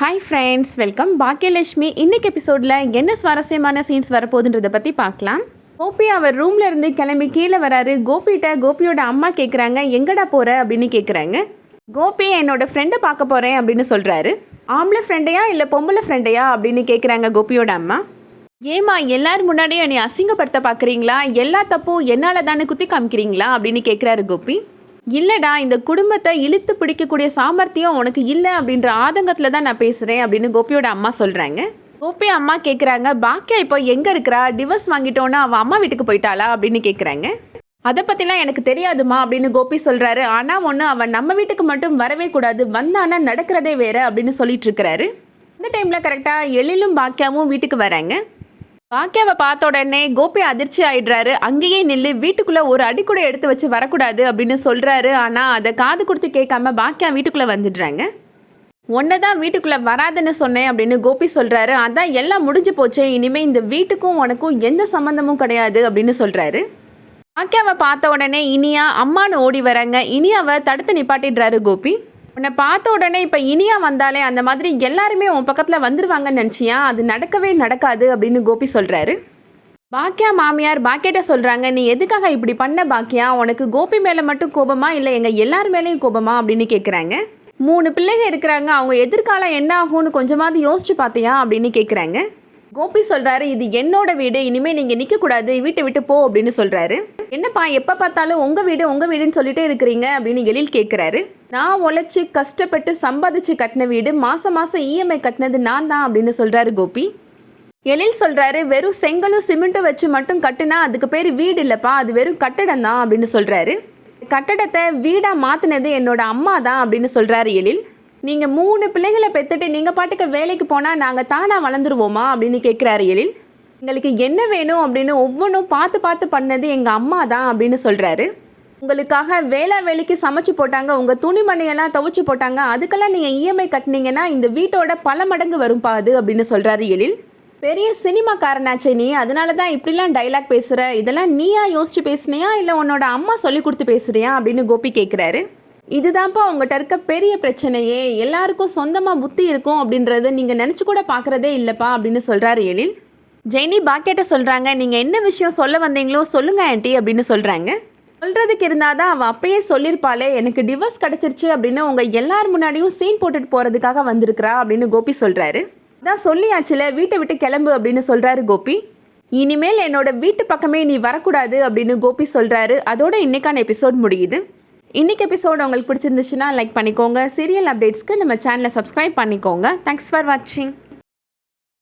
Hi friends welcome Baakiyalakshmi இன்னைக்கு எபிசோடில் என்ன சுவாரஸ்யமான சீன்ஸ் வரப்போகுதுன்றதை பற்றி பார்க்கலாம். கோபி அவர் ரூம்ல இருந்து கிளம்பி கீழே வராரு. கோபிகிட்ட கோபியோட அம்மா கேட்குறாங்க எங்கடா போகிற அப்படின்னு கேட்குறாங்க கோபி என்னோட ஃப்ரெண்டை பார்க்க போகிறேன் அப்படின்னு சொல்கிறாரு ஆம்பளை ஃப்ரெண்டையா இல்லை பொம்பளை ஃப்ரெண்டையா அப்படின்னு கேட்குறாங்க கோபியோட அம்மா. ஏமா எல்லாரும் முன்னாடியும் என்னை அசிங்கப்படுத்த பார்க்குறீங்களா எல்லா தப்பும் என்னால் தானே குத்தி காமிக்கிறீங்களா? அப்படின்னு கேட்குறாரு கோபி. இல்லைடா இந்த குடும்பத்தை இழுத்து பிடிக்கக்கூடிய சாமர்த்தியம் உனக்கு இல்லை அப்படின்ற ஆதங்கத்தில் தான் நான் பேசுகிறேன் அப்படின்னு கோபியோட அம்மா சொல்கிறாங்க கோபி அம்மா கேட்குறாங்க பாக்கியா இப்போ எங்கே இருக்கிறா? டிவர்ஸ் வாங்கிட்டோன்னா அவள் அம்மா வீட்டுக்கு போயிட்டாளா அப்படின்னு கேட்குறாங்க அதை பற்றிலாம் எனக்கு தெரியாதுமா அப்படின்னு கோபி சொல்கிறாரு ஆனால் ஒன்று அவன் நம்ம வீட்டுக்கு மட்டும் வரவே கூடாது வந்தானா நடக்கிறதே வேறு அப்படின்னு சொல்லிட்டு இருக்கிறாரு. அந்த டைமில் கரெக்டாக எழிலும் பாக்கியாவும் வீட்டுக்கு வராங்க. பாக்கியாவை பார்த்த உடனே கோபி அதிர்ச்சி ஆயிடுறாரு. அங்கேயே நில்லு வீட்டுக்குள்ள ஒரு அடி கூட எடுத்து வச்சு வரக்கூடாது அப்படின்னு சொல்றாரு. ஆனா அதை காது கொடுத்து கேட்காம பாக்கியா வீட்டுக்குள்ள வந்துடுறாங்க. ஒன்றை தான் வீட்டுக்குள்ள வராதுன்னு சொன்னேன் அப்படின்னு கோபி சொல்றாரு. அதான் எல்லாம் முடிஞ்சு போச்சே. இனிமே இந்த வீட்டுக்கும் உனக்கும் எந்த சம்மந்தமும் கிடையாது அப்படின்னு சொல்றாரு. பாக்கியாவை பார்த்த உடனே இனியா அம்மான்னு ஓடி வராங்க. இனியாவை தடுத்து நிப்பாட்டிடுறாரு கோபி. உன்னை பார்த்த உடனே இப்போ இனியா வந்தாலே அந்த மாதிரி எல்லாருமே உன் பக்கத்தில் வந்துருவாங்கன்னு நினச்சியா? அது நடக்கவே நடக்காது அப்படின்னு கோபி சொல்கிறாரு பாக்கியா மாமியார் பாக்கியிட்ட சொல்கிறாங்க நீ எதுக்காக இப்படி பண்ண பாக்கியா உனக்கு கோபி மேலே மட்டும் கோபமா இல்லை எங்கள் எல்லார் மேலேயும் கோபமா? அப்படின்னு கேட்குறாங்க மூணு பிள்ளைங்க இருக்கிறாங்க அவங்க எதிர்காலம் என்ன ஆகும்னு கொஞ்சமாவது யோசிச்சு பார்த்தியா? அப்படின்னு கேட்குறாங்க கோபி சொல்கிறாரு இது என்னோட வீடு இனிமேல் நீங்கள் நிற்கக்கூடாது வீட்டை விட்டு போ அப்படின்னு சொல்கிறாரு என்னப்பா எப்போ பார்த்தாலும் உங்கள் வீடு உங்கள் வீடுன்னு சொல்லிட்டே இருக்கிறீங்க? அப்படின்னு எழில் கேட்குறாரு நான் உழைச்சி கஷ்டப்பட்டு சம்பாதிச்சு கட்டின வீடு மாசம் மாசம் இஎம்ஐ கட்டினது நான் தான் அப்படின்னு சொல்றாரு கோபி. எழில் சொல்றாரு வெறும் செங்கலும் சிமெண்ட்டும் வச்சு மட்டும் கட்டுனா அதுக்கு பேர் வீடு இல்லைப்பா அது வெறும் கட்டடம் தான் அப்படின்னு சொல்றாரு. கட்டடத்தை வீடா மாத்தினது என்னோட அம்மா தான் அப்படின்னு சொல்றாரு எழில். நீங்க மூணு பிள்ளைகளை பெற்றுட்டு நீங்க பாட்டுக்கு வேலைக்கு போனா நாங்க தானா வளர்ந்துருவோமா அப்படின்னு கேட்குறாரு எழில். எங்களுக்கு என்ன வேணும் அப்படின்னு ஒவ்வொன்றும் பார்த்து பார்த்து பண்ணது எங்கள் அம்மா தான் அப்படின்னு சொல்கிறாரு உங்களுக்காக வேளா வேலைக்கு சமைச்சு போட்டாங்க உங்க துணிமணியெல்லாம் துவைச்சு போட்டாங்க அதுக்கெல்லாம் நீங்க இஎம்ஐ கட்டினீங்கன்னா இந்த வீட்டோட பல மடங்கு வரும்பா அது அப்படின்னு சொல்றாரு எழில். பெரிய சினிமாக்காரனாச்சே நீ அதனால தான் இப்படிலாம் டைலாக் பேசுகிற இதெல்லாம் நீயா யோசிச்சு பேசுனியா இல்லை உன்னோட அம்மா சொல்லி கொடுத்து பேசுறியா அப்படின்னு கோபி கேட்குறாரு இதுதான்ப்பா உங்கள்கிட்ட இருக்க பெரிய பிரச்சனையே எல்லாருக்கும் சொந்தமாக புத்தி இருக்கும் அப்படின்றத நீங்கள் நினச்சி கூட பார்க்குறதே இல்லைப்பா அப்படின்னு சொல்கிறாரு எழில். ஜெயினி பாக்கெட்டை சொல்கிறாங்க நீங்கள் என்ன விஷயம் சொல்ல வந்தீங்களோ சொல்லுங்கள் ஆண்டி அப்படின்னு சொல்கிறாங்க சொல்கிறதுக்கு இருந்தால் தான் அவள் அப்பயே சொல்லியிருப்பாளே எனக்கு டிவோர்ஸ் கிடச்சிருச்சு அப்படின்னு உங்கள் எல்லார் முன்னாடியும் சீன் போட்டுட்டு போகிறதுக்காக வந்திருக்கிறா அப்படின்னு கோபி சொல்கிறாரு அதான் சொல்லியாச்சுல வீட்டை விட்டு கிளம்பு அப்படின்னு சொல்கிறாரு கோபி. இனிமேல் என்னோட வீட்டு பக்கமே நீ வரக்கூடாது அப்படின்னு கோபி சொல்கிறாரு அதோட இன்னைக்கான எபிசோட் முடியுது. இன்னைக்கு எபிசோட் உங்களுக்கு பிடிச்சிருந்துச்சுன்னா லைக் பண்ணிக்கோங்க. சீரியல் அப்டேட்ஸ்க்கு நம்ம சேனலை சப்ஸ்கிரைப் பண்ணிக்கோங்க. தேங்க்ஸ் ஃபார் வாட்சிங்